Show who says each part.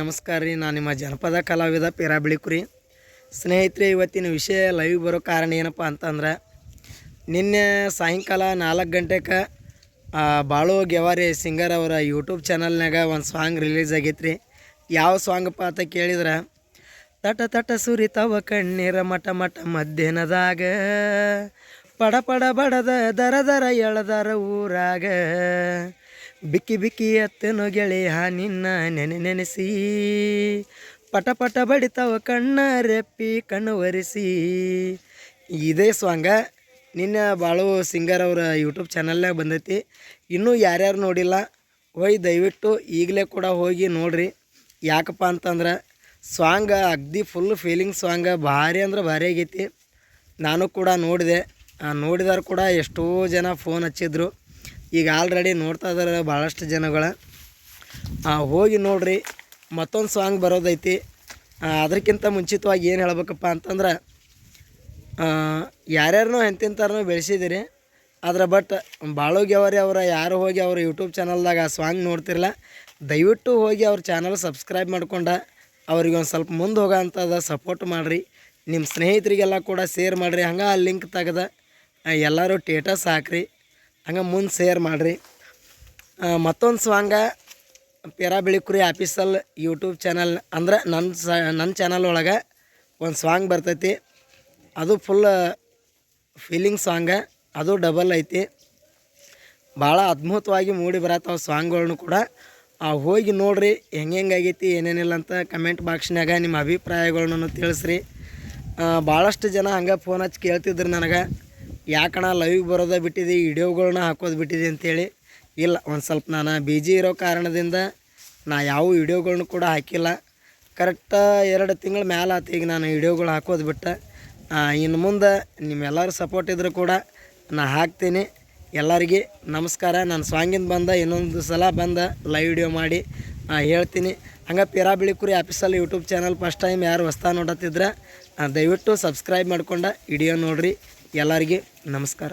Speaker 1: ನಮಸ್ಕಾರ ರೀ. ನಾನು ನಿಮ್ಮ ಜನಪದ ಕಲಾವಿದ ಬಿಳಿಕುರಿ. ಸ್ನೇಹಿತರೆ, ಇವತ್ತಿನ ವಿಷಯ ಲೈವ್ ಬರೋ ಕಾರಣ ಏನಪ್ಪ ಅಂತಂದ್ರೆ, ನಿನ್ನೆ ಸಾಯಂಕಾಲ ನಾಲ್ಕು ಗಂಟೆಗೆ ಬಾಳು ಗೆವಾರಿ ಸಿಂಗರ್ ಅವರ ಯೂಟ್ಯೂಬ್ ಚಾನಲ್ನಾಗ ಒಂದು ಸಾಂಗ್ ರಿಲೀಸ್ ಆಗೈತೆ ರೀ ಯಾವ ಸಾಂಗಪ್ಪ ಅಂತ ಕೇಳಿದ್ರೆ, ತಟ ತಟ ಸುರಿತವ ಕಣ್ಣೀರ ಮಟ ಮಟ ಮಧ್ಯಾಹ್ನದಾಗ, ಪಡ ಪಡ ಬಡದ ದರ ದರ ಎಳದರ ಊರಾಗ ಬಿಕ್ಕಿ ಬಿಕ್ಕಿ ಎತ್ತನು ಗೆಳೆಯ ನಿನ್ನ ನೆನೆ ನೆನೆಸಿ. ಪಟ ಪಟ ಬಡಿತವ ಕಣ್ಣ ರೆಪ್ಪಿ ಕಣ್ಣು ಒರೆಸಿ. ಇದೇ ಸಾಂಗ ನಿನ್ನ ಬಾಳು ಸಿಂಗರ್ ಅವರ ಯೂಟ್ಯೂಬ್ ಚಾನಲ್ನಾಗ ಬಂದೈತಿ. ಇನ್ನೂ ಯಾರ್ಯಾರು ನೋಡಿಲ್ಲ, ಹೋಯ್ ದಯವಿಟ್ಟು ಈಗಲೇ ಕೂಡ ಹೋಗಿ ನೋಡ್ರಿ. ಯಾಕಪ್ಪ ಅಂತಂದ್ರೆ ಸಾಂಗ ಅಗ್ದಿ ಫುಲ್ ಫೀಲಿಂಗ್ ಸಾಂಗ ಭಾರಿ ಅಂದ್ರೆ ಭಾರಿ ಆಗೈತಿ. ನಾನು ಕೂಡ ನೋಡಿದೆ. ನೋಡಿದಾರು ಕೂಡ ಎಷ್ಟೋ ಜನ ಫೋನ್ ಹಚ್ಚಿದ್ರು. ಈಗ ಆಲ್ರೆಡಿ ನೋಡ್ತಾ ಇದ್ದಾರೆ ಭಾಳಷ್ಟು ಜನಗಳ. ಹೋಗಿ ನೋಡ್ರಿ, ಮತ್ತೊಂದು ಸಾಂಗ್ ಬರೋದೈತಿ. ಅದಕ್ಕಿಂತ ಮುಂಚಿತವಾಗಿ ಏನು ಹೇಳ್ಬೇಕಪ್ಪ ಅಂತಂದ್ರೆ ಯಾರ್ಯಾರನೋ ಎಂತೆಂಥವ್ರನ್ನೋ ಬೆಳೆಸಿದ್ದೀರಿ. ಆದ್ರೆ ಬಟ್ ಬಾಳುಗೆವರಿ ಅವರ ಯಾರು ಹೋಗಿ ಅವ್ರ ಯೂಟ್ಯೂಬ್ ಚಾನಲ್ದಾಗ ಆ ಸಾಂಗ್ ನೋಡ್ತಿರಲ್ಲ ದಯವಿಟ್ಟು ಹೋಗಿ ಅವ್ರ ಚಾನಲ್ ಸಬ್ಸ್ಕ್ರೈಬ್ ಮಾಡ್ಕೊಂಡ, ಅವ್ರಿಗೆ ಒಂದು ಸ್ವಲ್ಪ ಮುಂದೆ ಹೋಗೋ ಅಂಥದ್ದು ಸಪೋರ್ಟ್ ಮಾಡಿರಿ. ನಿಮ್ಮ ಸ್ನೇಹಿತರಿಗೆಲ್ಲ ಕೂಡ ಶೇರ್ ಮಾಡಿರಿ, ಹಂಗೆ ಆ ಲಿಂಕ್ ತೆಗೆದ ಎಲ್ಲರೂ ಟೇಟಸ್ ಹಾಕ್ರಿ. ಹಂಗೆ ಮುಂದೆ ಶೇರ್ ಮಾಡಿರಿ. ಮತ್ತೊಂದು ಸಾಂಗ ಪೆರಾಬಿಳಿಕುರಿ ಆಫೀಸಲ್ ಯೂಟ್ಯೂಬ್ ಚಾನಲ್ ಅಂದ್ರೆ ನನ್ನ ಸ ನನ್ನ ಚಾನಲ್ ಒಳಗೆ ಒಂದು ಸಾಂಗ್ ಬರ್ತೈತಿ. ಅದು ಫುಲ್ ಫೀಲಿಂಗ್ ಸಾಂಗ ಅದು ಡಬಲ್ ಐತಿ. ಭಾಳ ಅದ್ಭುತವಾಗಿ ಮೂಡಿ ಬರತ್ತವ ಸಾಂಗ್ಗಳನ್ನು ಕೂಡ. ಆ, ಹೋಗಿ ನೋಡ್ರಿ ಹೆಂಗೆ ಹೆಂಗಾಗೈತಿ ಏನೇನಿಲ್ಲ ಅಂತ ಕಮೆಂಟ್ ಬಾಕ್ಸ್ನಾಗ ನಿಮ್ಮ ಅಭಿಪ್ರಾಯಗಳನ್ನು ತಿಳಿಸ್ರಿ. ಭಾಳಷ್ಟು ಜನ ಹಂಗೆ ಫೋನ್ ಹಚ್ಚಿ ಕೇಳ್ತಿದ್ರು ನನಗೆ. ಯಾಕಣ ಲೈವ್ ಬರೋದೇ ಬಿಟ್ಟಿದ್ದಿ ವಿಡಿಯೋಗಳನ್ನ ಹಾಕೋದು ಬಿಟ್ಟಿದೆ ಅಂತೇಳಿ. ಇಲ್ಲ, ಒಂದು ಸ್ವಲ್ಪ ನಾನು ಬಿಜಿ ಇರೋ ಕಾರಣದಿಂದ ನಾ ಯಾವ ವಿಡಿಯೋಗಳ್ನು ಕೂಡ ಹಾಕಿಲ್ಲ. ಕರೆಕ್ಟ ಎರಡು ತಿಂಗಳ ಮೇಲೆ ಆತು, ಈಗ ನಾನು ವಿಡಿಯೋಗಳು ಹಾಕೋದು ಬಿಟ್ಟು. ಇನ್ನು ಮುಂದೆ ನಿಮ್ಮೆಲ್ಲರ ಸಪೋರ್ಟ್ ಇದ್ದರೂ ಕೂಡ ನಾ ಹಾಕ್ತೀನಿ. ಎಲ್ಲರಿಗೆ ನಮಸ್ಕಾರ. ನಾನು ಸ್ವಾಂಗಿಂದ ಬಂದ, ಇನ್ನೊಂದು ಸಲ ಬಂದ ಲೈವ್ ವಿಡಿಯೋ ಮಾಡಿ ಹೇಳ್ತೀನಿ. ಹಂಗೆ ಪೇರಾಬಿಳಿಕುರಿ ಬಿಳಿಕುರಿ ಆಫೀಸಲ್ಲಿ ಯೂಟ್ಯೂಬ್ ಚಾನಲ್ ಫಸ್ಟ್ ಟೈಮ್ ಯಾರು ಹೊಸ್ತಾ ನೋಡತ್ತಿದ್ರೆ ದಯವಿಟ್ಟು ಸಬ್ಸ್ಕ್ರೈಬ್ ಮಾಡ್ಕೊಂಡು ವಿಡಿಯೋ ನೋಡಿರಿ, ಎಲ್ಲರಿಗೆ ನಮಸ್ಕಾರ.